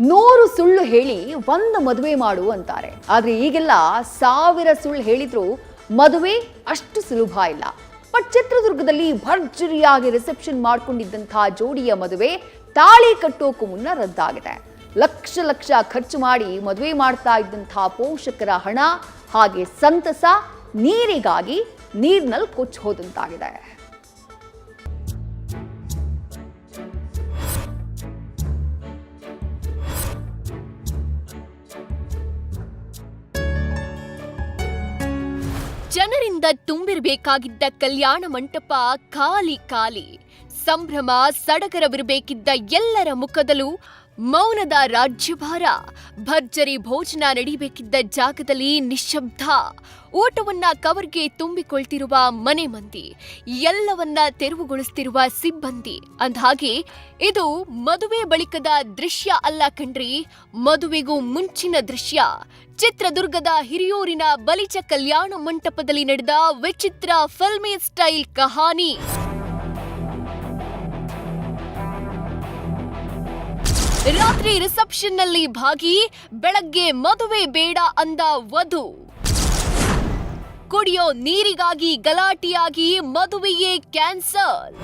ನೂರು ಸುಳ್ಳು ಹೇಳಿ ಒಂದು ಮದುವೆ ಮಾಡು ಅಂತಾರೆ. ಆದ್ರೆ ಈಗೆಲ್ಲ ಸಾವಿರ ಸುಳ್ಳು ಹೇಳಿದ್ರು ಮದುವೆ ಅಷ್ಟು ಸುಲಭ ಇಲ್ಲ. ಬಟ್ ಚಿತ್ರದುರ್ಗದಲ್ಲಿ ಭರ್ಜರಿಯಾಗಿ ರಿಸೆಪ್ಷನ್ ಮಾಡ್ಕೊಂಡಿದ್ದಂತಹ ಜೋಡಿಯ ಮದುವೆ ತಾಳಿ ಕಟ್ಟೋಕು ಮುನ್ನ ರದ್ದಾಗಿದೆ. ಲಕ್ಷ ಲಕ್ಷ ಖರ್ಚು ಮಾಡಿ ಮದುವೆ ಮಾಡ್ತಾ ಇದ್ದಂತಹ ಪೋಷಕರ ಹಣ ಹಾಗೆ ಸಂತಸ, ನೀರಿಗಾಗಿ ನೀರ್ನಲ್ಲಿ ಕೊಚ್ಚಿ ಹೋದಂತಾಗಿದೆ. ಜನರಿಂದ ತುಂಬಿರಬೇಕಾಗಿದ್ದ ಕಲ್ಯಾಣ ಮಂಟಪ ಖಾಲಿ ಖಾಲಿ. ಸಂಭ್ರಮ ಸಡಗರವಿರಬೇಕಿದ್ದ ಎಲ್ಲರ ಮುಖದಲ್ಲೂ ಮೌನದ ರಾಜ್ಯಭಾರ. ಭರ್ಜರಿ ಭೋಜನ ನಡೀಬೇಕಿದ್ದ ಜಾಗದಲ್ಲಿ ನಿಶ್ಶಬ್ದ. ಊಟವನ್ನ ಕವರ್ಗೆ ತುಂಬಿಕೊಳ್ತಿರುವ ಮನೆ ಮಂದಿ, ಎಲ್ಲವನ್ನ ತೆರವುಗೊಳಿಸ್ತಿರುವ ಸಿಬ್ಬಂದಿ. ಅಂದಹಾಗೆ, ಇದು ಮದುವೆ ಬಳಿಕದ ದೃಶ್ಯ ಅಲ್ಲ ಕಣ್ರಿ, ಮದುವೆಗೂ ಮುಂಚಿನ ದೃಶ್ಯ. ಚಿತ್ರದುರ್ಗದ ಹಿರಿಯೂರಿನ ಬಲಿಚ ಕಲ್ಯಾಣ ಮಂಟಪದಲ್ಲಿ ನಡೆದ ವಿಚಿತ್ರ ಫಿಲ್ಮಿ ಸ್ಟೈಲ್ ಕಹಾನಿ. ರಾತ್ರಿ ರಿಸೆಪ್ಷನ್ನಲ್ಲಿ ಭಾಗಿ, ಬೆಳಗ್ಗೆ ಮದುವೆ ಬೇಡ ಅಂದ ವಧು. ಕುಡಿಯೋ ನೀರಿಗಾಗಿ ಗಲಾಟಿಯಾಗಿ ಮದುವೆಯೇ ಕ್ಯಾನ್ಸಲ್.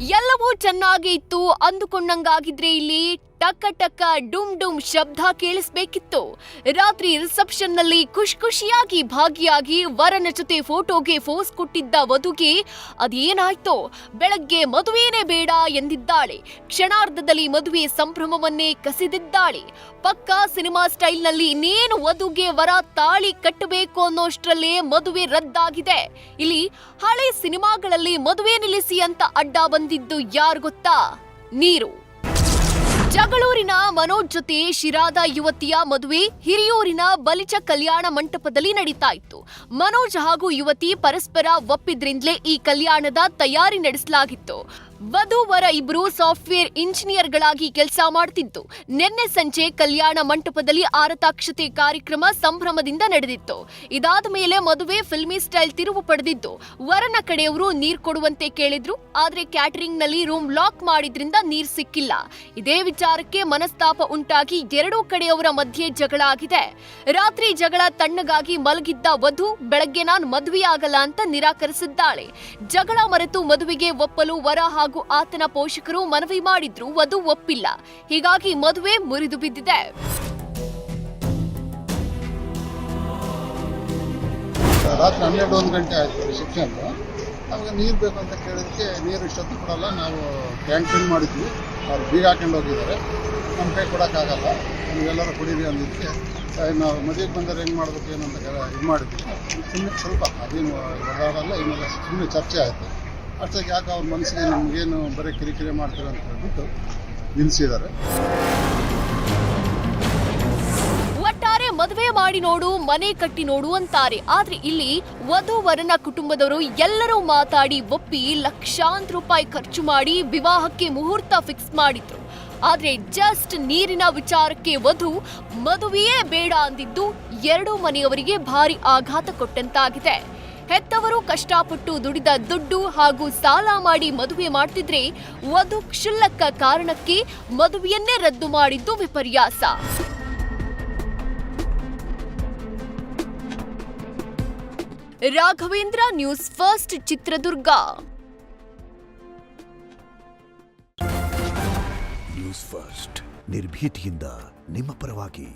ಎಲ್ಲವೂ ಚೆನ್ನಾಗಿ ಇತ್ತು ಅಂದುಕೊಂಡಂಗಾಗಿದ್ರೆ ಇಲ್ಲಿ ಟಕ ಟಕ್ಕ ಡುಮ್ ಡುಮ್ ಶಬ್ದ ಕೇಳಿಸ್ಬೇಕಿತ್ತು. ರಾತ್ರಿ ರಿಸೆಪ್ಷನ್ನಲ್ಲಿ ಖುಷ್ ಖುಷಿಯಾಗಿ ಭಾಗಿಯಾಗಿ ವರನ ಜೊತೆ ಫೋಟೋಗೆ ಫೋಸ್ ಕೊಟ್ಟಿದ್ದ ವಧುಗೆ ಅದೇನಾಯ್ತೋ, ಬೆಳಗ್ಗೆ ಮದುವೆನೇ ಬೇಡ ಎಂದಿದ್ದಾಳೆ. ಕ್ಷಣಾರ್ಧದಲ್ಲಿ ಮದುವೆ ಸಂಭ್ರಮವನ್ನೇ ಕಸಿದಿದ್ದಾಳೆ. ಪಕ್ಕಾ ಸಿನಿಮಾ ಸ್ಟೈಲ್ನಲ್ಲಿ ಇನ್ನೇನು ವಧುಗೆ ವರ ತಾಳಿ ಕಟ್ಟಬೇಕು ಅನ್ನೋಷ್ಟರಲ್ಲೇ ಮದುವೆ ರದ್ದಾಗಿದೆ. ಇಲ್ಲಿ ಹಳೆ ಸಿನಿಮಾಗಳಲ್ಲಿ ಮದುವೆ ನಿಲ್ಲಿಸಿ ಅಂತ ಅಡ್ಡ ಬಂದಿದ್ದು ಯಾರು ಗೊತ್ತಾ? ನೀರು. ಜಗಳೂರಿನ ಮನೋಜ್ ಜೊತೆ ಶಿರಾದ ಯುವತಿಯ ಮದುವೆ ಹಿರಿಯೂರಿನ ಬಲಿಚ ಕಲ್ಯಾಣ ಮಂಟಪದಲ್ಲಿ ನಡೀತಾ ಇತ್ತು. ಮನೋಜ್ ಹಾಗೂ ಯುವತಿ ಪರಸ್ಪರ ಒಪ್ಪಿದ್ರಿಂದಲೇ ಈ ಕಲ್ಯಾಣದ ತಯಾರಿ ನಡೆಸಲಾಗಿತ್ತು. ವಧು ವರ ಇಬ್ರು ಸಾಫ್ಟ್ವೇರ್ ಇಂಜಿನಿಯರ್ಗಳಾಗಿ ಕೆಲಸ ಮಾಡ್ತಿದ್ದು ನಿನ್ನೆ ಸಂಜೆ ಕಲ್ಯಾಣ ಮಂಟಪದಲ್ಲಿ ಆರತಾಕ್ಷತೆ ಕಾರ್ಯಕ್ರಮ ಸಂಭ್ರಮದಿಂದ ನಡೆದಿತ್ತು. ಇದಾದ ಮೇಲೆ ಮದುವೆ ಫಿಲ್ಮಿ ಸ್ಟೈಲ್ ತಿರುವು ಪಡೆದಿದ್ದು ವರನ ಕಡೆಯವರು ನೀರ್ ಕೊಡುವಂತೆ ಕೇಳಿದ್ರು. ಆದ್ರೆ ಕ್ಯಾಟರಿಂಗ್ನಲ್ಲಿ ರೂಮ್ ಲಾಕ್ ಮಾಡಿದ್ರಿಂದ ನೀರ್ ಸಿಕ್ಕಿಲ್ಲ. ಇದೇ ವಿಚಾರಕ್ಕೆ ಮನಸ್ತಾಪ ಉಂಟಾಗಿ ಎರಡೂ ಕಡೆಯವರ ಮಧ್ಯೆ ಜಗಳ ಆಗಿದೆ. ರಾತ್ರಿ ಜಗಳ ತಣ್ಣಗಾಗಿ ಮಲಗಿದ್ದ ವಧು ಬೆಳಗ್ಗೆ ನಾನು ಮದುವೆಯಾಗಲ್ಲ ಅಂತ ನಿರಾಕರಿಸಿದ್ದಾಳೆ. ಜಗಳ ಮರೆತು ಮದುವೆಗೆ ಒಪ್ಪಲು ವರ ಆತನ ಪೋಷಕರು ಮನವಿ ಮಾಡಿದ್ರು ವಧು ಒಪ್ಪಿಲ್ಲ. ಹೀಗಾಗಿ ಮದುವೆ ಮುರಿದು ಬಿದ್ದಿದೆ. ರಾತ್ರಿ ಹನ್ನೆರಡು, ಒಂದು ಗಂಟೆ ಆಯಿತು ರಿಸೆಪ್ಷನ್ ನಮಗೆ ನೀರು ಬೇಕು ಅಂತ ಕೇಳಿದಕ್ಕೆ ನೀರು ಇಷ್ಟೊತ್ತು ಕೊಡಲ್ಲ, ನಾವು ಫಿಲ್ ಮಾಡಿದ್ವಿ. ಅವ್ರು ಬೀಗ ಹಾಕೊಂಡು ಹೋಗಿದ್ದಾರೆ. ನಮ್ಮ ಕೈ ಕೊಡೋಕ್ಕಾಗಲ್ಲ. ನೀವೆಲ್ಲರೂ ಕುಡೀರಿ ಅಂದಿದ್ದಕ್ಕೆ ನಾವು ಮದುವೆಗೆ ಬಂದರೆ ಹೆಂಗೆ ಮಾಡಬೇಕು ಏನಂತ ಇದು ಮಾಡಿದ್ವಿ. ಸುಮ್ಮನೆ ಸ್ವಲ್ಪ ಅದೇನು ಹೊರಡಲ್ಲ ಏನೆಲ್ಲ ಸುಮ್ಮನೆ ಚರ್ಚೆ ಆಯಿತು. ಅಷ್ಟಕ್ಕೆ ಯಾಕೆ ಅವ್ರ ಮನಸ್ಸಿಗೆ ನಮಗೇನು ಬರೀ ಕಿರಿಕಿರಿ ಮಾಡ್ತಾರೆ ಅಂತ ಹೇಳ್ಬಿಟ್ಟು ನಿಲ್ಲಿಸಿದ್ದಾರೆ ಒಟ್ಟಾರೆ ಮದುವೆ ಮಾಡಿ ನೋಡು, ಮನೆ ಕಟ್ಟಿ ನೋಡು ಅಂತಾರೆ. ಆದ್ರೆ ಇಲ್ಲಿ ವಧು ವರನ ಕುಟುಂಬದವರು ಎಲ್ಲರೂ ಮಾತಾಡಿ ಒಪ್ಪಿ ಲಕ್ಷಾಂತರ ರೂಪಾಯಿ ಖರ್ಚು ಮಾಡಿ ವಿವಾಹಕ್ಕೆ ಮುಹೂರ್ತ ಫಿಕ್ಸ್ ಮಾಡಿದ್ರು. ಆದ್ರೆ ಜಸ್ಟ್ ನೀರಿನ ವಿಚಾರಕ್ಕೆ ವಧು ಮದುವೆಯೇ ಬೇಡ ಅಂದಿದ್ದು ಎರಡೂ ಮನೆಯವರಿಗೆ ಭಾರಿ ಆಘಾತ ಕೊಟ್ಟಂತಾಗಿದೆ. ಹೆತ್ತವರು ಕಷ್ಟಪಟ್ಟು ದುಡಿದ ದುಡ್ಡು ಹಾಗೂ ಸಾಲ ಮಾಡಿ ಮದುವೆ ಮಾಡ್ತಿದ್ರೆ ವಧು ಕ್ಷುಲ್ಲಕ ಕಾರಣಕ್ಕೆ ಮದುವೆಯನ್ನೇ ರದ್ದು ಮಾಡಿದ್ದು ವಿಪರ್ಯಾಸ. Raghavendra news first, Chitradurga. News first, ನಿರ್ಭೀತಿಯಿಂದ ನಿಮ್ಮ ಪರವಾಗಿ.